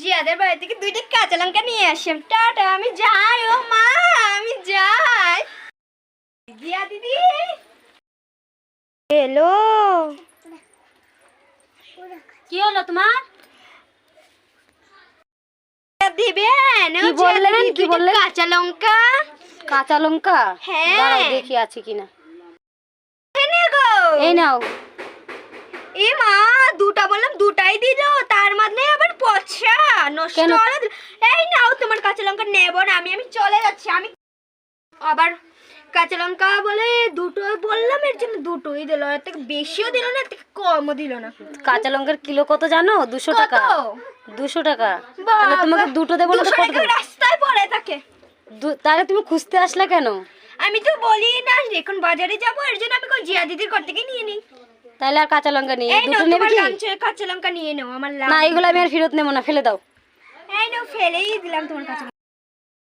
জিয়াদের বাড়ি থেকে দুইটা কাঁচা লঙ্কা নিয়ে আসলাম টাটা আমি যাই ও মা আমি যাই। জিয়া দিদি। হ্যালো কি হলো তোমার? দিবেন কি বললেন? কি বললেন? কাঁচা লঙ্কা। কাঁচা লঙ্কা? হ্যাঁ। দেখি আছে কিনা। এই নাও। এ মা দুটা বললাম দুটাই দিল তার মধ্যে আবার পচা নষ্ট কেন? এই নাও তোমার কাঁচা লঙ্কা নেব না আমি আমি চলে যাচ্ছি আমি আবার কাঁচা লঙ্কা বলে দুটো বললাম এর জন্য দুটোই দিল এর থেকে বেশিও দিল না এর থেকে কমও দিল না। কাঁচা লঙ্কার কিলো কত জানো? দুশো টাকা। দুশো টাকা। তাহলে তোমাকে দুটো দেবো না? রাস্তায় পড়ে থাকে। তাহলে তুমি খুঁজতে আসলে কেন? আমি তো বলি না এখন বাজারে যাব এর জন্য আমি জিয়া দিদির ঘর থেকে নিয়ে নিই। তাহলে আর কাঁচা লঙ্কা নিয়ে দুটো নেবে কি? কাঁচা লঙ্কা নিয়ে নাও আমার না এগুলো আমি আর ফেরত নেব না ফেলে দাও। ফেলেই দিলাম তোমার কাছে।